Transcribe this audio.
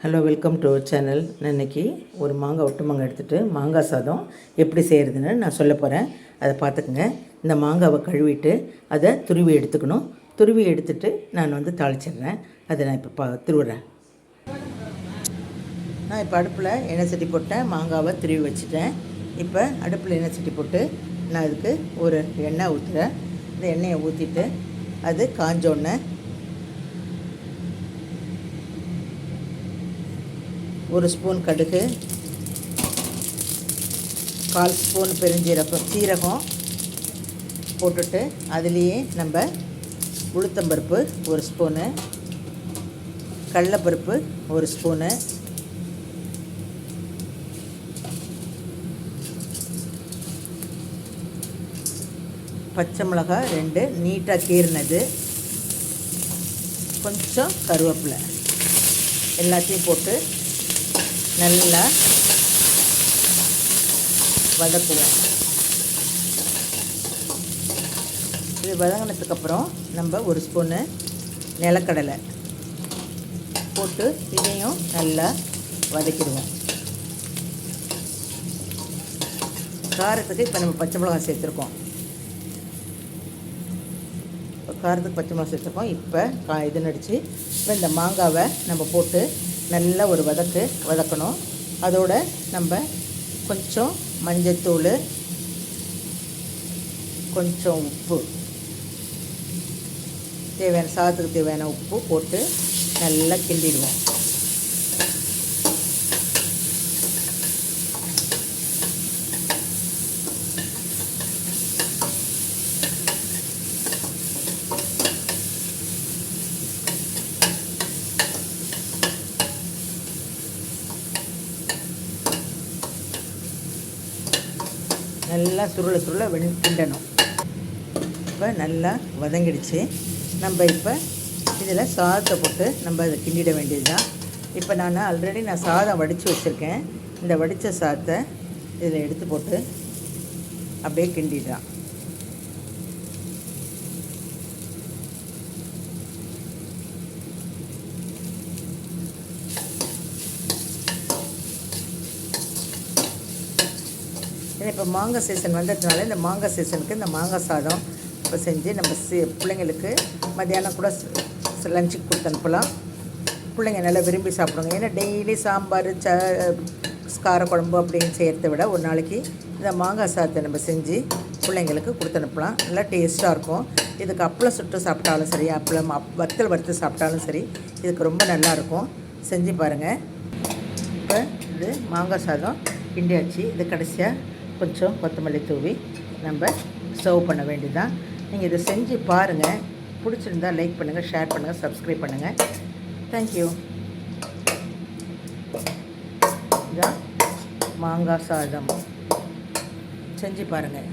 Hello welcome to channel நான் ஒரு மாங்காய் ஒட்டு மாங்காய் எடுத்துகிட்டு மாங்காய் சாதம் எப்படி செய்கிறதுன்னு நான் சொல்ல போகிறேன் அதை பார்த்துக்குங்க. இந்த மாங்காவை கழுவிட்டு அதை துருவி எடுத்துக்கணும். துருவி எடுத்துட்டு நான் வந்து தாளிச்சிடுறேன். அதை நான் இப்போ பா துருவுறேன். நான் இப்போ அடுப்பில் எண்ணெய் சட்டி போட்டேன். மாங்காவை துருவி வச்சுட்டேன். இப்போ அடுப்பில் எண்ணெய் சட்டி போட்டு நான் அதுக்கு ஒரு எண்ணெய் ஊற்றுறேன் இந்த எண்ணெயை ஊற்றிட்டு அது காஞ்சோடனே ஒரு ஸ்பூன் கடுகு கால் ஸ்பூன் பெருஞ்சீரகம் சீரகம் போட்டுட்டு அதுலேயே நம்ம உளுத்தம்பருப்பு ஒரு ஸ்பூனு கடலப்பருப்பு ஒரு ஸ்பூனு பச்சை மிளகாய் ரெண்டு நீட்டாக கீறினது கொஞ்சம் கருவேப்பிலை. எல்லாத்தையும் போட்டு நல்லா வதக்குவோம். இது வதங்கினதுக்கப்புறம் நம்ம ஒரு ஸ்பூனு நிலக்கடலை போட்டு இதையும் நல்லா வதக்கிடுவோம். காரத்துக்கு இப்போ நம்ம பச்சை மிளகாய் சேர்த்துருக்கோம். இப்போ காரத்துக்கு பச்சை மிளகாய் சேர்த்துருக்கோம். இப்போ கா இது நடித்து இப்போ இந்த மாங்காவை நம்ம போட்டு நல்லா ஒரு வதக்கு வதக்கணும். அதோட நம்ம கொஞ்சம் மஞ்சத்தூள் கொஞ்சம் உப்பு. தேவையான சாதத்துக்கு தேவையான உப்பு போட்டு நல்லா கிண்டிடுவோம். நல்லா சுருளை சுருளை வெண் கிண்டணும். இப்போ நல்லா வதங்கிடுச்சு. நம்ம இப்போ இதில் சாதத்தை போட்டு நம்ம அதை கிண்டிட வேண்டியது தான் இப்போ நான் ஆல்ரெடி நான் சாதம் வடித்து வச்சுருக்கேன். இந்த வடித்த சாதத்தை இதில் எடுத்து போட்டு அப்படியே கிண்டிடுறான் ஏன்னா இப்போ மாங்காய் சீசன் வந்ததுனால இந்த மாங்காய் சீசனுக்கு இந்த மாங்காய் சாதம் இப்போ செஞ்சு நம்ம சி பிள்ளைங்களுக்கு மத்தியானம் கூட லஞ்சுக்கு கொடுத்து அனுப்பலாம். பிள்ளைங்க நல்லா விரும்பி சாப்பிடுங்க ஏன்னா டெய்லி சாம்பார் ச கார குழம்பு அப்படின்னு செய்கிறத விட ஒரு நாளைக்கு இந்த மாங்காய் சாதத்தை நம்ம செஞ்சு பிள்ளைங்களுக்கு கொடுத்து அனுப்பலாம். நல்லா டேஸ்ட்டாக இருக்கும். இதுக்கு அப்பளம் சுட்டு சாப்பிட்டாலும் சரி அப்பளம் அப் வத்தல் வறுத்து சாப்பிட்டாலும் சரி இதுக்கு ரொம்ப நல்லாயிருக்கும் செஞ்சு பாருங்கள் இப்போ இது மாங்காய் சாதம் கிண்டியாச்சு இது கடைசியாக கொஞ்சம் கொத்தமல்லி தூவி நம்ம சர்வ் பண்ண வேண்டியதுதான். நீங்கள் இதை செஞ்சு பாருங்கள் பிடிச்சிருந்தா லைக் பண்ணுங்கள் ஷேர் பண்ணுங்கள் சப்ஸ்கிரைப் பண்ணுங்கள் தேங்க்யூ இதான் மாங்காய் சாதம். செஞ்சு பாருங்கள்